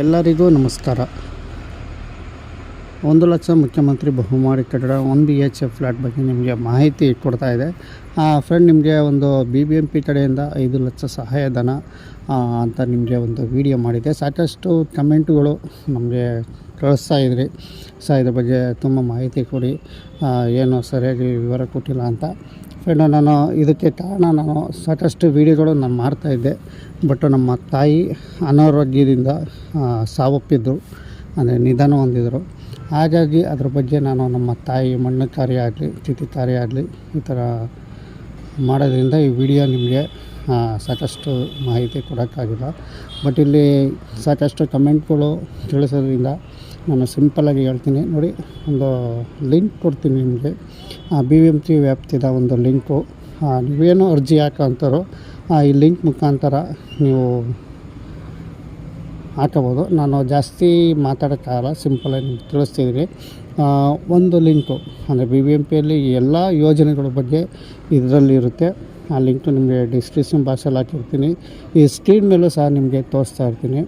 ಎಲ್ಲರಿಗೂ ನಮಸ್ಕಾರ. ಒಂದು ಲಕ್ಷ ಮುಖ್ಯಮಂತ್ರಿ ಬಹುಮಾಡಿ ಕಟ್ಟಡ one B H K flat ಬಗ್ಗೆ ನಿಮಗೆ ಮಾಹಿತಿ ಕೊಡ್ತಾ ಇದೆ. ಫ್ರೆಂಡ್ ನಿಮಗೆ ಒಂದು ಬಿ ಬಿ ಎಂ ಪಿ ಕಡೆಯಿಂದ ಐದು ಲಕ್ಷ ಸಹಾಯಧನ ಅಂತ ನಿಮಗೆ ಒಂದು ವಿಡಿಯೋ ಮಾಡಿದೆ. ಸಾಕಷ್ಟು ಕಮೆಂಟುಗಳು ನಮಗೆ ಕಳಿಸ್ತಾ ಇದ್ರಿ. ಸಹ ಇದ್ರ ಬಗ್ಗೆ ತುಂಬ ಮಾಹಿತಿ ಕೊಡಿ. ಏನು ಸರಿಯಾಗಿ ವಿವರ ಕೊಟ್ಟಿಲ್ಲ ಅಂತ. ಫ್ರೆಂಡ್ ನಾನು ಇದಕ್ಕೆ ಕಾರಣ ನಾನು ಸಾಕಷ್ಟು ವೀಡಿಯೋಗಳು ನಾನು ಮಾಡ್ತಾಯಿದ್ದೆ ಬಟ್ ನಮ್ಮ ತಾಯಿ ಅನಾರೋಗ್ಯದಿಂದ ಸಾವಪ್ಪಿದ್ದರು ಅಂದರೆ ನಿಧಾನ ಹೊಂದಿದರು. ಹಾಗಾಗಿ ಅದ್ರ ಬಗ್ಗೆ ನಾನು ನಮ್ಮ ತಾಯಿ ಮಣ್ಣು ಕಾರ್ಯ ಆಗಲಿ, ತಿಥಿ ಕಾರ್ಯ ಆಗಲಿ ಈ ಥರ ಮಾಡೋದ್ರಿಂದ ಈ ವಿಡಿಯೋ ನಿಮಗೆ ಸಾಕಷ್ಟು ಮಾಹಿತಿ ಕೊಡೋಕ್ಕಾಗಿಲ್ಲ. ಬಟ್ ಇಲ್ಲಿ ಸಾಕಷ್ಟು ಕಮೆಂಟ್ಗಳು ತಿಳಿಸೋದ್ರಿಂದ ನಾನು ಸಿಂಪಲ್ಲಾಗಿ ಹೇಳ್ತೀನಿ. ನೋಡಿ, ಒಂದು ಲಿಂಕ್ ಕೊಡ್ತೀನಿ ನಿಮಗೆ. ಬಿ ವಿ ಎಂ ಸಿ ವ್ಯಾಪ್ತಿದ ಒಂದು ಲಿಂಕು ನೀವೇನು ಅರ್ಜಿ ಹಾಕೋಂಥರೋ ಈ ಲಿಂಕ್ ಮುಖಾಂತರ ನೀವು ಹಾಕಬೋದು ನಾನು ಜಾಸ್ತಿ ಮಾತಾಡೋಕ್ಕಾಗಲ್ಲ ಸಿಂಪಲಾಗಿ ನಿಮ್ಗೆ ತಿಳಿಸ್ತಿದ್ದೀನಿ. ಒಂದು ಲಿಂಕು ಅಂದರೆ ಬಿ ಬಿ ಎಂ ಪಿಯಲ್ಲಿ ಎಲ್ಲ ಯೋಜನೆಗಳ ಬಗ್ಗೆ ಇದರಲ್ಲಿ ಇರುತ್ತೆ. ಆ ಲಿಂಕು ನಿಮಗೆ ಡಿಸ್ಕ್ರಿಪ್ಷನ್ ಬಾಕ್ಸಲ್ಲಿ ಹಾಕಿರ್ತೀನಿ. ಈ ಸ್ಕ್ರೀನ್ ಮೇಲೂ ಸಹ ನಿಮಗೆ ತೋರಿಸ್ತಾ ಇರ್ತೀನಿ.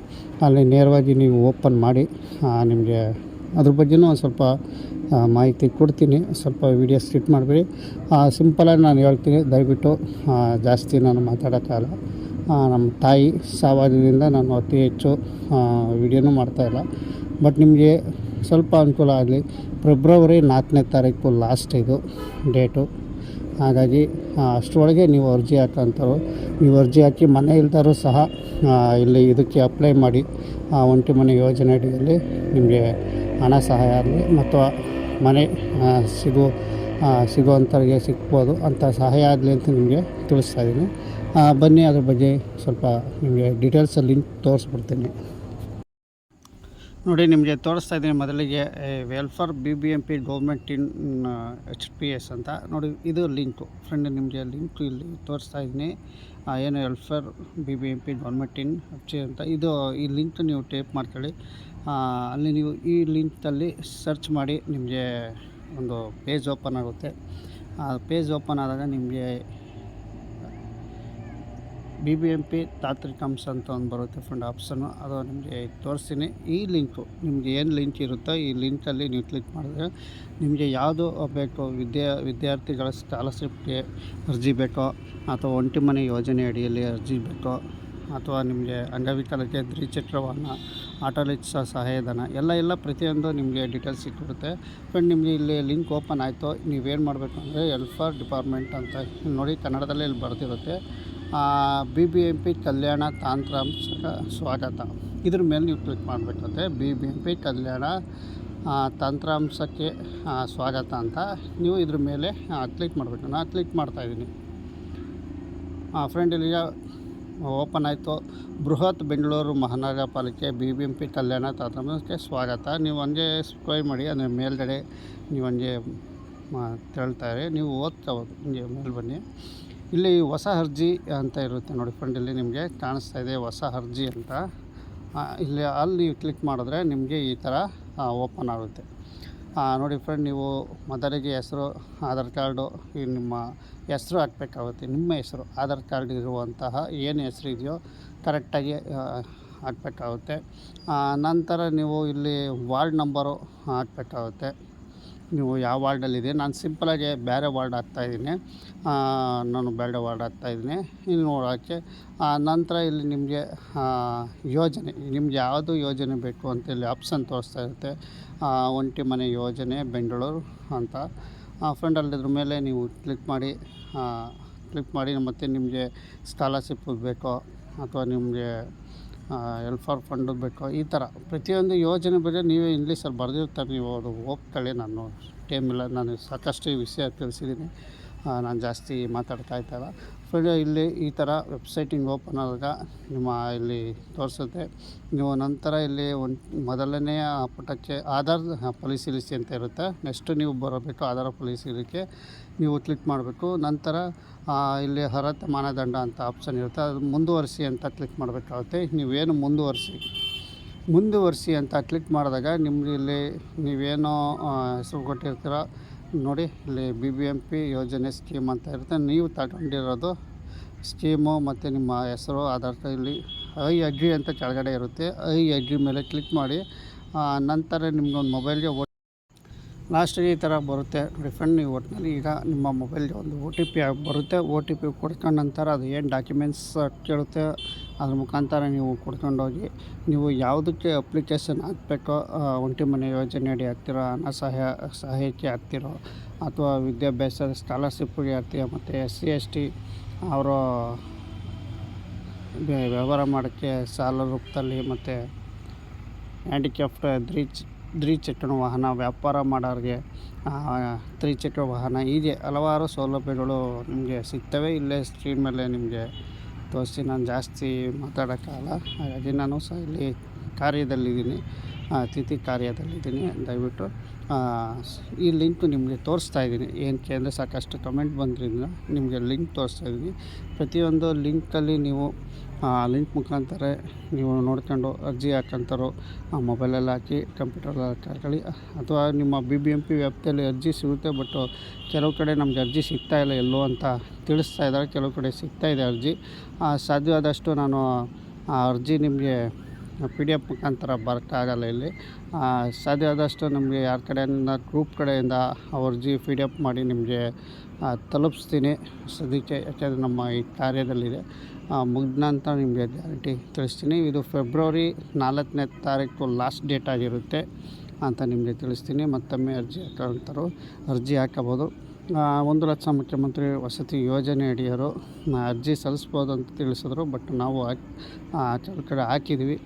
ಅಲ್ಲಿ ನೇರವಾಗಿ ನೀವು ಓಪನ್ ಮಾಡಿ ನಿಮಗೆ ಅದ್ರ ಬಗ್ಗೆನೂ ಒಂದು ಸ್ವಲ್ಪ ಮಾಹಿತಿ ಕೊಡ್ತೀನಿ. ಸ್ವಲ್ಪ ವಿಡಿಯೋ ಸ್ಕಿಪ್ ಮಾಡಿಬಿಡಿ. ಸಿಂಪಲಾಗಿ ನಾನು ಹೇಳ್ತೀನಿ. ದಯವಿಟ್ಟು ಜಾಸ್ತಿ ನಾನು ಮಾತಾಡೋಕ್ಕಾಗಲ್ಲ ನಮ್ಮ ತಾಯಿ ಸಾವಾದಿಂದ ನಾನು ಅತಿ ಹೆಚ್ಚು ವಿಡಿಯೋನೂ ಮಾಡ್ತಾಯಿಲ್ಲ ಬಟ್ ನಿಮಗೆ ಸ್ವಲ್ಪ ಅನುಕೂಲ ಆಗಲಿ. ಫೆಬ್ರವರಿ ನಾಲ್ಕನೇ ತಾರೀಕು ಲಾಸ್ಟ್ ಇದು ಡೇಟು. ಹಾಗಾಗಿ ಅಷ್ಟರೊಳಗೆ ನೀವು ಅರ್ಜಿ ಹಾಕೋಂಥವ್ರು ನೀವು ಅರ್ಜಿ ಹಾಕಿ ಮನೆ ಇಲ್ದರೂ ಸಹ ಇಲ್ಲಿ ಇದಕ್ಕೆ ಅಪ್ಲೈ ಮಾಡಿ ಒಂಟಿ ಮನೆ ಯೋಜನೆ ಅಡಿಯಲ್ಲಿ ನಿಮಗೆ ಹಣ ಸಹಾಯ ಆಗಲಿ ಮತ್ತು ಮನೆ ಸಿಗೋ ಸಿಗುವಂಥವ್ರಿಗೆ ಸಿಗ್ಬೋದು ಅಂತ ಸಹಾಯ ಆಗಲಿ ಅಂತ ನಿಮಗೆ ತಿಳಿಸ್ತಾ ಇದ್ದೀನಿ. ಬನ್ನಿ ಅದ್ರ ಬಗ್ಗೆ ಸ್ವಲ್ಪ ನಿಮಗೆ ಡೀಟೇಲ್ಸ್ ಲಿಂಕ್ ತೋರಿಸ್ಬಿಡ್ತೀನಿ. ನೋಡಿ, ನಿಮಗೆ ತೋರಿಸ್ತಾ ಇದ್ದೀನಿ ಮೊದಲಿಗೆ welfare B B M P government in H P S ಅಂತ. ನೋಡಿ, ಇದು ಲಿಂಕು ಫ್ರೆಂಡ್ ನಿಮಗೆ ಲಿಂಕ್ ಇಲ್ಲಿ ತೋರಿಸ್ತಾ ಇದ್ದೀನಿ. ಏನು welfare B B M P government in H ಅಂತ. ಇದು, ಈ ಲಿಂಕ್ ನೀವು ಟೇಪ್ ಮಾಡ್ಕೊಳ್ಳಿ. ಅಲ್ಲಿ ನೀವು ಈ ಲಿಂಕಲ್ಲಿ ಸರ್ಚ್ ಮಾಡಿ, ನಿಮಗೆ ಒಂದು ಪೇಜ್ ಓಪನ್ ಆಗುತ್ತೆ. ಆ ಪೇಜ್ ಓಪನ್ ಆದಾಗ ನಿಮಗೆ ಬಿ ಬಿ ಎಂ ಪಿ ತಾತ್ರಿಕಾಂಶ ಅಂತ ಒಂದು ಬರುತ್ತೆ ಫ್ರೆಂಡ್ ಆಪ್ಷನ್ನು ಅದು ನಿಮಗೆ ತೋರಿಸ್ತೀನಿ. ಈ ಲಿಂಕು ನಿಮಗೆ ಏನು ಲಿಂಕ್ ಇರುತ್ತೋ ಈ ಲಿಂಕಲ್ಲಿ ನೀವು ಕ್ಲಿಕ್ ಮಾಡಿದ್ರೆ ನಿಮಗೆ ಯಾವುದು ಬೇಕು, ವಿದ್ಯಾ, ವಿದ್ಯಾರ್ಥಿಗಳ ಸ್ಕಾಲರ್ಶಿಪ್ಗೆ ಅರ್ಜಿ ಬೇಕೋ, ಅಥವಾ ಒಂಟಿ ಮನೆ ಯೋಜನೆ ಅಡಿಯಲ್ಲಿ ಅರ್ಜಿ ಬೇಕೋ, ಅಥವಾ ನಿಮಗೆ ಅಂಗವಿಕಲಕ್ಕೆ ದ್ವಿಚಕ್ರ ವಾಹನ ಆಟೋಲಿಕ್ಸ ಸಹಾಯಧನ, ಎಲ್ಲ ಎಲ್ಲ ಪ್ರತಿಯೊಂದು ನಿಮಗೆ ಡೀಟೇಲ್ಸ್ ಸಿಕ್ಕಿಬಿಡುತ್ತೆ ಫ್ರೆಂಡ್ ನಿಮಗೆ ಇಲ್ಲಿ ಲಿಂಕ್ ಓಪನ್ ಆಯಿತು. ನೀವೇನು ಮಾಡಬೇಕು ಅಂದರೆ ಎಲ್ಫರ್ ಡಿಪಾರ್ಟ್ಮೆಂಟ್ ಅಂತ ನೋಡಿ ಕನ್ನಡದಲ್ಲೇ ಇಲ್ಲಿ ಬರೆದಿರುತ್ತೆ. ಬಿ ಬಿ ಎಂ ಪಿ ಕಲ್ಯಾಣ ತಾಂತ್ರಾಂಶಕ ಸ್ವಾಗತ. ಇದ್ರ ಮೇಲೆ ನೀವು ಕ್ಲಿಕ್ ಮಾಡಬೇಕಂತೆ. ಬಿ ಬಿ ಎಂ ಪಿ ಕಲ್ಯಾಣ ತಂತ್ರಾಂಶಕ್ಕೆ ಸ್ವಾಗತ ಅಂತ. ನೀವು ಇದ್ರ ಮೇಲೆ ಕ್ಲಿಕ್ ಮಾಡಬೇಕು. ನಾನು ಕ್ಲಿಕ್ ಮಾಡ್ತಾಯಿದ್ದೀನಿ ಫ್ರೆಂಡ್ ಇಲ್ಲಿಗೆ ಓಪನ್ ಆಯಿತು. Bruhat Bengaluru Mahanagara Palike B B M P ಕಲ್ಯಾಣ ತಾಂತ್ರಾಂಶಕ್ಕೆ ಸ್ವಾಗತ. ನೀವು ಹಂಗೆ ಸ್ಕ್ರೈ ಮಾಡಿ, ಅಂದರೆ ಮೇಲ್ಗಡೆ ನೀವು ಹಂಗೆ ತೇಳ್ತಾರೆ ನೀವು ಓದ್ತಾ ಹೋಗಿ, ಹಿಂಗೆ ಮೇಲೆ ಬನ್ನಿ. ಇಲ್ಲಿ ಹೊಸ ಅರ್ಜಿ ಅಂತ ಇರುತ್ತೆ ನೋಡಿ ಫ್ರೆಂಡ್ ಇಲ್ಲಿ ನಿಮಗೆ ಕಾಣಿಸ್ತಾ ಇದೆ ಹೊಸ ಅರ್ಜಿ ಅಂತ. ಇಲ್ಲಿ ಅಲ್ಲಿ ನೀವು ಕ್ಲಿಕ್ ಮಾಡಿದ್ರೆ ನಿಮಗೆ ಈ ಥರ ಓಪನ್ ಆಗುತ್ತೆ. ನೋಡಿ ಫ್ರೆಂಡ್ ನೀವು ಮದರಿಗೆ ಹೆಸರು, ಆಧಾರ್ ಕಾರ್ಡು, ಈ ನಿಮ್ಮ ಹೆಸರು ಹಾಕಬೇಕಾಗುತ್ತೆ, ನಿಮ್ಮ ಹೆಸರು, ಆಧಾರ್ ಕಾರ್ಡ್ ಇರುವಂತಹ ಏನು ಹೆಸರು ಇದೆಯೋ ಕರೆಕ್ಟಾಗಿ ಹಾಕಬೇಕಾಗುತ್ತೆ. ನಂತರ ನೀವು ಇಲ್ಲಿ ವಾರ್ಡ್ ನಂಬರು ಹಾಕಬೇಕಾಗುತ್ತೆ. ನೀವು ಯಾವ ವಾರ್ಡಲ್ಲಿದೆ? ನಾನು ಸಿಂಪಲಾಗಿ ಬೇರೆ ವಾರ್ಡ್ ಹಾಕ್ತಾಯಿದ್ದೀನಿ ನಾನು ಬೇರೆ ವಾರ್ಡ್ ಹಾಕ್ತಾಯಿದ್ದೀನಿ ಇಲ್ಲಿ ನೋಡೋಕ್ಕೆ ಆ, ನಂತರ ಇಲ್ಲಿ ನಿಮಗೆ ಯೋಜನೆ ನಿಮ್ಗೆ ಯಾವುದು ಯೋಜನೆ ಬೇಕು ಅಂತ ಇಲ್ಲಿ ಆಪ್ಷನ್ ತೋರಿಸ್ತಾ ಇರುತ್ತೆ. ಒಂಟಿ ಮನೆ ಯೋಜನೆ ಬೆಂಗಳೂರು ಅಂತ. ಫ್ರೆಂಡ್ ಅಲ್ಲಿದ್ರ ಮೇಲೆ ನೀವು ಕ್ಲಿಕ್ ಮಾಡಿ ಕ್ಲಿಕ್ ಮಾಡಿ ಮತ್ತು ನಿಮಗೆ ಸ್ಕಾಲರ್ಶಿಪ್ ಬೇಕೋ. ಅಥವಾ ನಿಮಗೆ ವೆಲ್ಫೇರ್ ಫಂಡ್ ಬೇಕು, ಈ ಥರ. ಪ್ರತಿಯೊಂದು ಯೋಜನೆ ಬಗ್ಗೆ ನೀವೇ ಇಂಗ್ಲೀಷಲ್ಲಿ ಬರೆದಿರ್ತಾರೆ, ನೀವು ಅದು ಹೋಗ್ತಾಳೆ ನಾನು ಟೈಮ್ ಇಲ್ಲ, ನಾನು ಸಾಕಷ್ಟು ವಿಷಯ ತಿಳಿಸಿದ್ದೀನಿ. ನಾನು ಜಾಸ್ತಿ ಮಾತಾಡ್ತಾ ಇದ್ದಲ್ಲ ಫ್ರೆಂಡ್ ಇಲ್ಲಿ ಈ ಥರ ವೆಬ್ಸೈಟಿಂಗ್ ಓಪನ್ ಆದಾಗ ನಿಮ್ಮ ಇಲ್ಲಿ ತೋರಿಸುತ್ತೆ. ನೀವು ನಂತರ ಇಲ್ಲಿ ಒಂದು ಮೊದಲನೆಯ ಪುಟಕ್ಕೆ ಆಧಾರ್ ಪರಿಶೀಲಿಸಿ ಅಂತ ಇರುತ್ತೆ. ನೆಕ್ಸ್ಟ್ ನೀವು ಬರಬೇಕು ಆಧಾರ ಪರಿಶೀಲಿಕೆ. ನೀವು ಕ್ಲಿಕ್ ಮಾಡಬೇಕು. ನಂತರ ಇಲ್ಲಿ ಅರ್ಹತೆ ಮಾನದಂಡ ಅಂತ ಆಪ್ಷನ್ ಇರುತ್ತೆ. ಅದು ಮುಂದುವರಿಸಿ ಅಂತ ಕ್ಲಿಕ್ ಮಾಡಬೇಕಾಗುತ್ತೆ. ನೀವೇನು ಮುಂದುವರಿಸಿ ಮುಂದುವರಿಸಿ ಅಂತ ಕ್ಲಿಕ್ ಮಾಡಿದಾಗ ನಿಮ್ಮ ಇಲ್ಲಿ ನೀವೇನೋ ಹೆಸರು ಕೊಟ್ಟಿರ್ತೀರ ನೋಡಿ, ಇಲ್ಲಿ ಬಿ ಬಿ ಎಂ ಪಿ ಯೋಜನೆ ಸ್ಕೀಮ್ ಅಂತ ಇರುತ್ತೆ. ನೀವು ತಗೊಂಡಿರೋದು ಸ್ಕೀಮು ಮತ್ತು ನಿಮ್ಮ ಹೆಸರು, ಆಧಾರ್ ಕಾರ್ಡ್, ಇಲ್ಲಿ ಐ ಅಗ್ರಿ ಅಂತ ಕೆಳಗಡೆ ಇರುತ್ತೆ. ಐ ಅಗ್ರಿ ಮೇಲೆ ಕ್ಲಿಕ್ ಮಾಡಿ ನಂತರ ನಿಮ್ಗೊಂದು ಮೊಬೈಲ್ಗೆ ಓ ಲಾಸ್ಟಿಗೆ ಈ ಥರ ಬರುತ್ತೆ. ರಿಫಂಡ್ ನೀವು ಒಟ್ಟಿನಲ್ಲಿ ಈಗ ನಿಮ್ಮ ಮೊಬೈಲ್ಗೆ ಒಂದು ಓ ಟಿ ಪಿ ಬರುತ್ತೆ. ಓ ಟಿ ಪಿ ಕೊಡ್ಕೊಂಡ ನಂತರ ಅದು ಏನು ಡಾಕ್ಯುಮೆಂಟ್ಸ್ ಕೇಳುತ್ತೆ ಅದ್ರ ಮುಖಾಂತರ ನೀವು ಕೊಡ್ಕೊಂಡೋಗಿ ನೀವು ಯಾವುದಕ್ಕೆ ಅಪ್ಲಿಕೇಶನ್ ಹಾಕಬೇಕೋ ಒಂಟಿ ಮನೆ ಯೋಜನೆ ಅಡಿ ಹಾಕ್ತಿರೋ, ಹಣ ಸಹಾಯ, ಸಹಾಯಕ್ಕೆ ಹಾಕ್ತಿರೋ, ಅಥವಾ ವಿದ್ಯಾಭ್ಯಾಸ ಸ್ಕಾಲರ್ಶಿಪ್ಗೆ ಹಾಕ್ತೀರೋ, ಮತ್ತು ಎಸ್ ಸಿ, ಎಸ್ ಟಿ ಅವರು ವ್ಯವಹಾರ ಮಾಡೋಕ್ಕೆ ಸಾಲ ರೂಪದಲ್ಲಿ ಮತ್ತು ಹ್ಯಾಂಡಿಕ್ಯಾಫ್ಟ್ ದ್ರಿಚ್ ದ್ವಿಚಕ್ರ ವಾಹನ ವ್ಯಾಪಾರ ಮಾಡೋರಿಗೆ ತ್ರಿಚಕ್ರ ವಾಹನ ಹೀಗೆ ಹಲವಾರು ಸೌಲಭ್ಯಗಳು ನಿಮಗೆ ಸಿಗ್ತವೆ. ಇಲ್ಲೇ ಸ್ಕ್ರೀನ್ ಮೇಲೆ ನಿಮಗೆ ತೋರಿಸಿ ನಾನು ಜಾಸ್ತಿ ಮಾತಾಡೋಕ್ಕಾಗಲ್ಲ. ಹಾಗಾಗಿ ನಾನು ಸಹ ಇಲ್ಲಿ ಕಾರ್ಯದಲ್ಲಿದ್ದೀನಿ. ತಿಥಿ ಕಾರ್ಯದಲ್ಲಿದ್ದೀನಿ. ದಯವಿಟ್ಟು ಈ ಲಿಂಕು ನಿಮಗೆ ತೋರಿಸ್ತಾ ಇದ್ದೀನಿ. ಏನಕ್ಕೆ ಅಂದರೆ ಸಾಕಷ್ಟು ಕಮೆಂಟ್ ಬಂದ್ರಿಂದ ನಿಮಗೆ ಲಿಂಕ್ ತೋರಿಸ್ತಾ ಇದ್ದೀನಿ. ಪ್ರತಿಯೊಂದು ಲಿಂಕಲ್ಲಿ ನೀವು ಲಿಂಕ್ ಮುಖಾಂತರ ನೀವು ನೋಡ್ಕೊಂಡು ಅರ್ಜಿ ಹಾಕಂತಾರೋ ಮೊಬೈಲಲ್ಲಿ ಹಾಕಿ ಕಂಪ್ಯೂಟರಲ್ಲಿ ಹಾಕಿ ಅಥವಾ ನಿಮ್ಮ ಬಿ ಬಿ ಎಂ ಪಿ ವ್ಯಾಪ್ತಿಯಲ್ಲಿ ಅರ್ಜಿ ಸಿಗುತ್ತೆ, ಬಟ್ ಕೆಲವು ಕಡೆ ನಮಗೆ ಅರ್ಜಿ ಸಿಗ್ತಾ ಇಲ್ಲ, ಎಲ್ಲೋ ಅಂತ ತಿಳಿಸ್ತಾ ಇದ್ದಾರೆ. ಕೆಲವು ಕಡೆ ಸಿಗ್ತಾ ಇದೆ ಅರ್ಜಿ. ಸಾಧ್ಯವಾದಷ್ಟು ನಾನು, ಆ, ಅರ್ಜಿ ನಿಮಗೆ ಪಿ ಡಿ ಎಫ್ ಮುಖಾಂತರ ಬರೋಕ್ಕಾಗಲ್ಲ ಇಲ್ಲಿ. ಸಾಧ್ಯ ಆದಷ್ಟು ನಮಗೆ ಯಾರ ಕಡೆಯಿಂದ ಗ್ರೂಪ್ ಕಡೆಯಿಂದ ಅರ್ಜಿ ಪಿ ಡಿ ಎಫ್ ಮಾಡಿ ನಿಮಗೆ ತಲುಪಿಸ್ತೀನಿ. ಸದ್ಯಕ್ಕೆ ಯಾಕೆಂದರೆ ನಮ್ಮ ಈ ಕಾರ್ಯದಲ್ಲಿದೆ. ಮುಗಿದ ನಂತರ ನಿಮಗೆ ಗ್ಯಾರಂಟಿ ತಿಳಿಸ್ತೀನಿ. ಇದು ಫೆಬ್ರವರಿ ನಾಲ್ಕನೇ ತಾರೀಕು ಲಾಸ್ಟ್ ಡೇಟ್ ಆಗಿರುತ್ತೆ ಅಂತ ನಿಮಗೆ ತಿಳಿಸ್ತೀನಿ. ಮತ್ತೊಮ್ಮೆ ಅರ್ಜಿ ಹಾಕೋಂಥರು ಅರ್ಜಿ ಹಾಕಬೋದು. ಒಂದು ಲಕ್ಷ ಮುಖ್ಯಮಂತ್ರಿ ವಸತಿ ಯೋಜನೆ ಅಡಿಯರು ಅರ್ಜಿ ಸಲ್ಲಿಸ್ಬೋದು ಅಂತ ತಿಳಿಸಿದ್ರು, ಬಟ್ ನಾವು ಕೆಲವು ಕಡೆ ಹಾಕಿದ್ವಿ.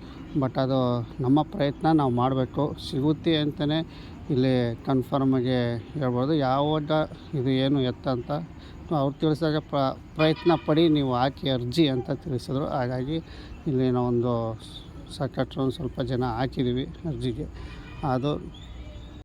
ಬಟ್ ಅದು ನಮ್ಮ ಪ್ರಯತ್ನ, ನಾವು ಮಾಡಬೇಕು. ಸಿಗುತ್ತೆ ಅಂತಲೇ ಇಲ್ಲಿ ಕನ್ಫರ್ಮಾಗಿ ಹೇಳ್ಬೋದು. ಯಾವಾಗ ಇದು ಏನು ಎತ್ತ ಅಂತ ಅವ್ರು ತಿಳಿಸಿದಾಗ ಪ್ರ, ಪ್ರಯತ್ನ ಪಡಿ, ನೀವು ಹಾಕಿ ಅರ್ಜಿ ಅಂತ ತಿಳಿಸಿದ್ರು. ಹಾಗಾಗಿ ಇಲ್ಲಿ ನಾವು ಒಂದು ಸಾಕಷ್ಟು ಒಂದು ಸ್ವಲ್ಪ ಜನ ಹಾಕಿದ್ದೀವಿ ಅರ್ಜಿಗೆ. ಅದು